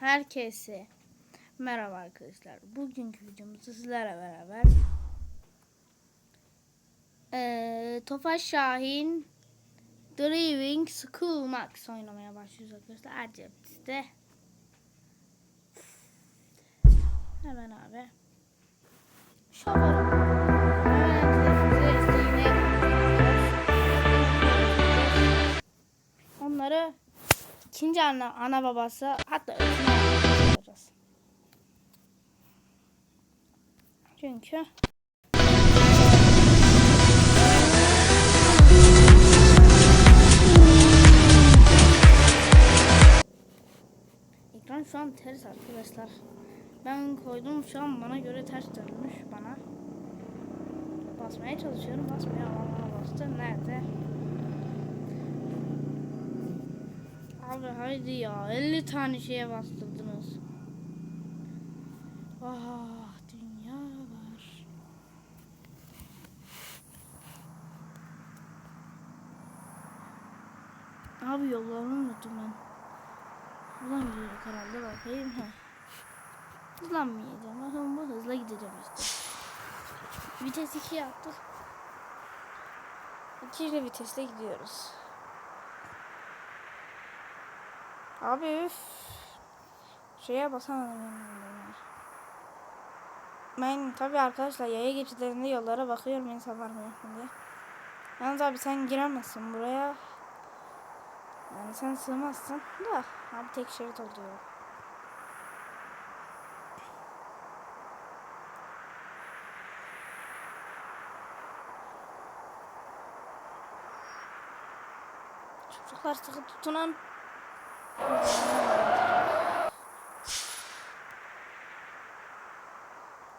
Herkese merhaba arkadaşlar. Bugünkü videomuzda sizlerle beraber eee Tofaş Şahin Driving School Max oynamaya başlıyoruz arkadaşlar. Erciyes'te. Hemen abi. Şoförüm. Onları ikinci ana, ana babası hatta Çünkü ekran şu an ters arkadaşlar. Ben koydum şu an bana göre ters dönmüş bana. Basmaya çalışıyorum basmıyor ama bana bastı. Nerede? Abi haydi ya 50 tane şeye bastırdınız. Ah dünya var. Abi yollarını unuttum ben. Buradan gidiyorduk herhalde bakayım. Heh. Hızlanmayacağım. Bakın bu hızla gideceğim işte. Vites 2 yaptık. 2 ile vitesle gidiyoruz. Abi üf. Şeye basamadım. Ben tabi arkadaşlar yaya geçitlerinde yollara bakıyorum insanlar mı mu diye. Yalnız abi sen giremezsin buraya. Yani sen sığmazsın da abi tek şerit oluyor. Çocuklar sıkı tutunan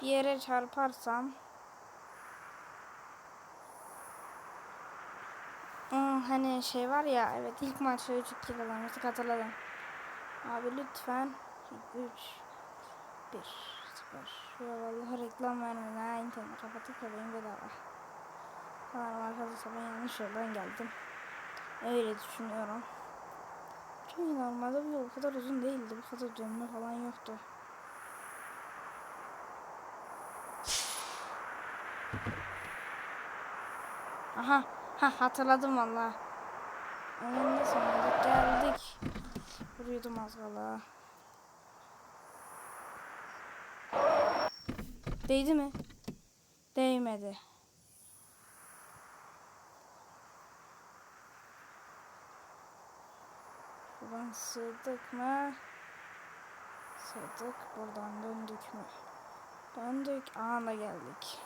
bir yere çarparsam hani şey var ya evet ilk maçta 3 2 kazanmıştık hatırladım. Abi lütfen 3 1 0 Ya vallahi reklam vermeden ha internet kapatıp benim bedava. Sanırım arkadaşlar ben yanlış yoldan geldim. Öyle düşünüyorum. Çünkü normalde bu yol kadar uzun değildi. Bu kadar dönme falan yoktu. Aha. Ha hatırladım valla. Önünde sonunda geldik. Vuruyordum az kala. Değdi mi? Değmedi. Buradan sığdık mı? Sığdık. Buradan döndük mü? Döndük. Da geldik.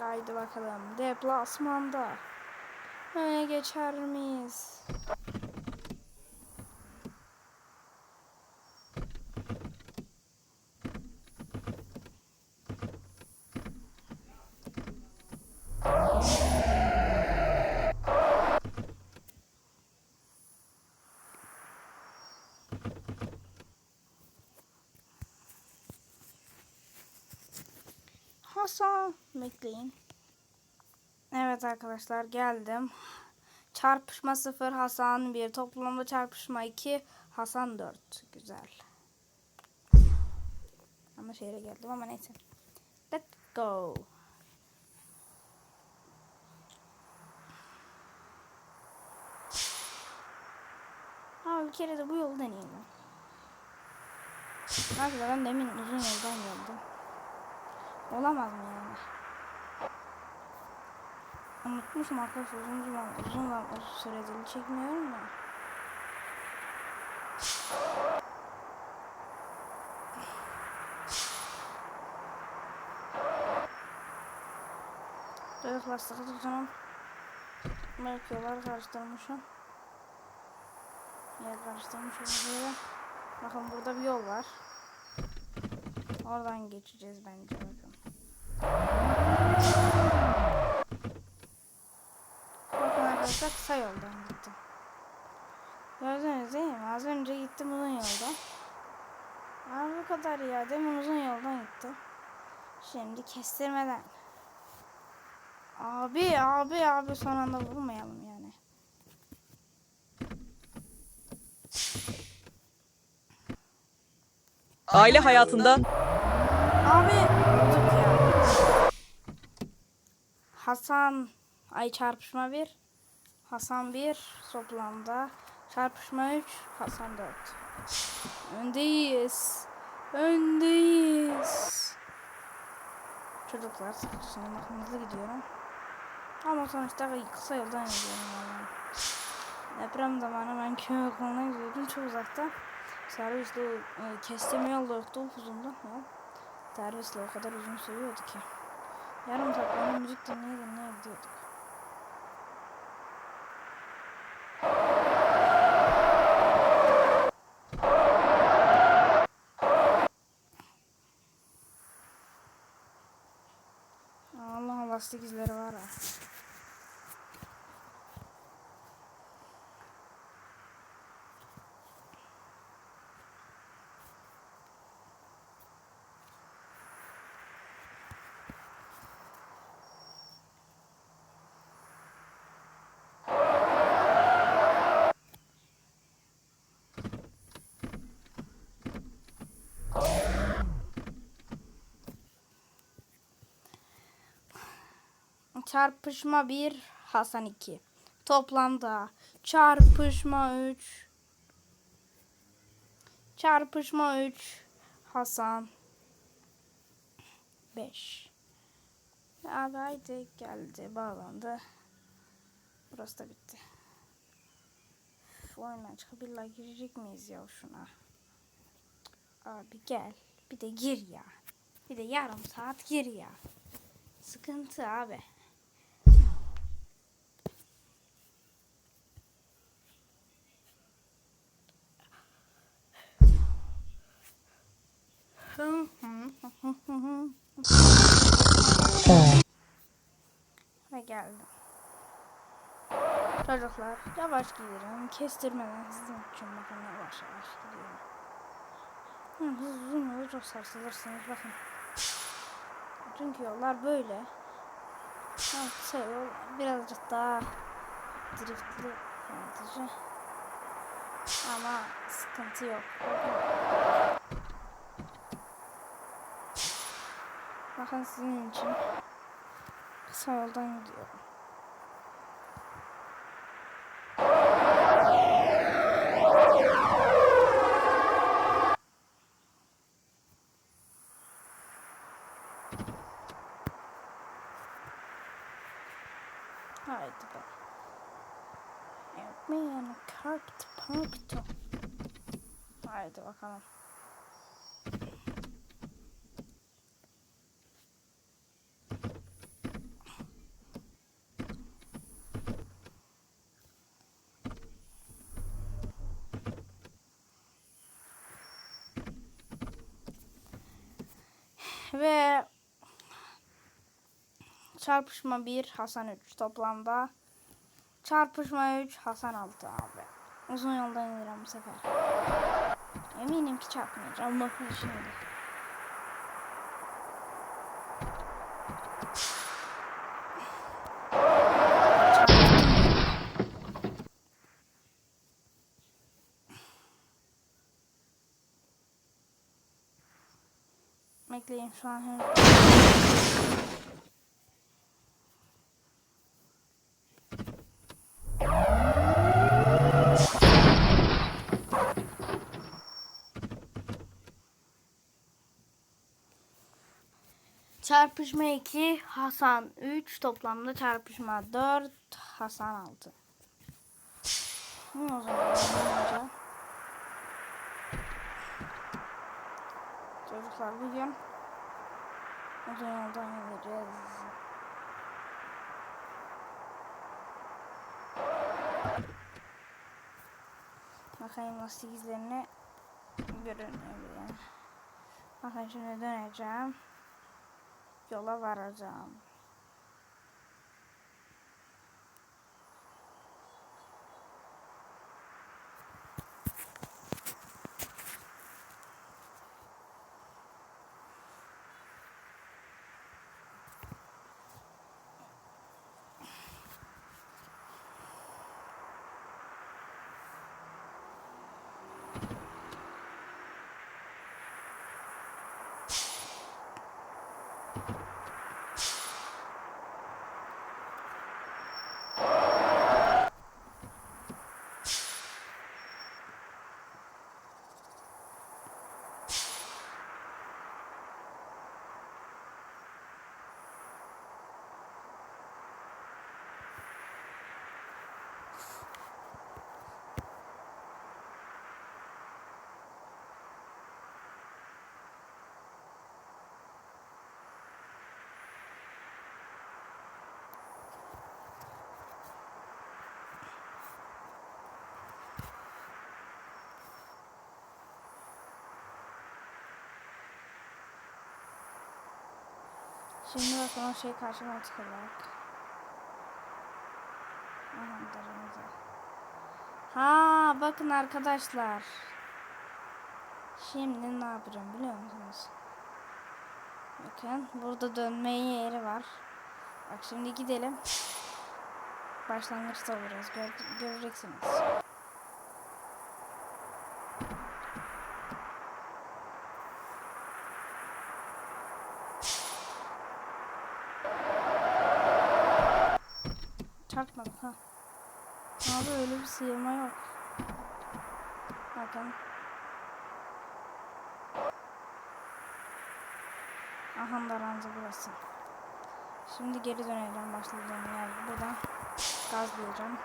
Haydi bakalım. Deplasmanda. Öne geçer miyiz? Hasan bekleyin. Evet arkadaşlar geldim. Çarpışma 0 Hasan 1 toplamda çarpışma 2 Hasan 4 güzel. Ama şehre geldim ama neyse. Let's go. Abi bir kere de bu yolu deneyelim. Arkadaşlar ben demin uzun yoldan geldim. Olamaz mı yani? Unutmuşum arkadaşlar uzun zaman uzun zaman uzun süredir çekmiyorum da. Böyle lastik tutunum. Belki yolları karıştırmışım. Yer karıştırmışım. Bakın burada bir yol var. Oradan geçeceğiz bence bakın. Bakın arkadaşlar kısa yoldan gittim. Gördünüz değil mi? Az önce gittim uzun yoldan. Abi bu kadar ya. Demin uzun yoldan gittim. Şimdi kestirmeden. Abi abi abi son anda vurmayalım yani. Aile hayatında Abi öldük ya. Hasan ay çarpışma 1. Hasan 1 toplamda. Çarpışma 3. Hasan 4. Öndeyiz. Öndeyiz. Çocuklar bakın hızlı gidiyorum. Ama sonuçta kısa yoldan gidiyorum valla. Deprem zamanı ben köy okuluna gidiyordum çok uzakta. Servisle e, kestiğim yol da yoktu uzundu yol. Servisle o kadar uzun sürüyordu ki. Yarım saat müzik dinleye dinleye gidiyorduk. Allah lastik izleri var ha. Çarpışma 1 Hasan 2. Toplamda çarpışma 3 çarpışma 3 Hasan 5. Abi haydi geldi bağlandı. Burası da bitti. Üf, oyundan çıkıp illa girecek miyiz ya şuna? Abi gel. Bir de gir ya. Bir de yarım saat gir ya. Sıkıntı abi. Ve geldim. Çocuklar yavaş giderim. Kestirmeden hızlı için bakın yavaş yavaş gidiyorum. Hı, hızlı yolu çok sarsılırsınız bakın. Çünkü yollar böyle. Ha, kısa yol birazcık daha driftli yönetici. Ama sıkıntı yok. Bakın sizin için kısa yoldan gidiyorum. Parkto. Haydi bakalım. Ve çarpışma 1 Hasan 3 toplamda çarpışma 3 Hasan 6 abi. Uzun yoldan inerim bu sefer. Eminim ki çarpmayacağım. Bakın şimdi. Bekleyin şu an henüz Çarpışma 2 Hasan 3 toplamda çarpışma 4 Hasan 6. Hı, o zaman. Çocuklar bugün uzun yoldan gideceğiz. Bakayım lastik izlerini görünüyor. Bakın şimdi döneceğim yola varacağım. Şimdi bakın o şey karşıma çıkacak. Ha bakın arkadaşlar. Şimdi ne yapacağım biliyor musunuz? Bakın burada dönme yeri var. Bak şimdi gidelim. Başlangıçta olacağız. Gör, göreceksiniz. Çarpmadım ha. Abi öyle bir sıyırma yok. Bakın. Aha da ranza burası. Şimdi geri döneceğim başladığım yer. Buradan gazlayacağım.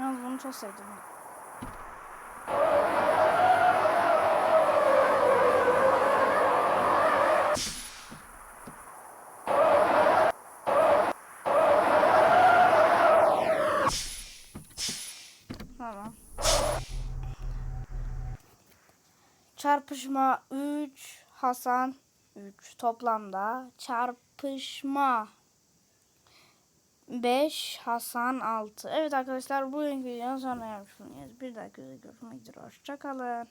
Yalnız bunu çok sevdim. ben. Tamam. Çarpışma 3 Hasan 3 toplamda çarpışma 5 Hasan 6. Evet arkadaşlar bugünkü videonun sonuna yapmış bulunuyoruz. Bir dahaki videoda görüşmek üzere. Hoşçakalın.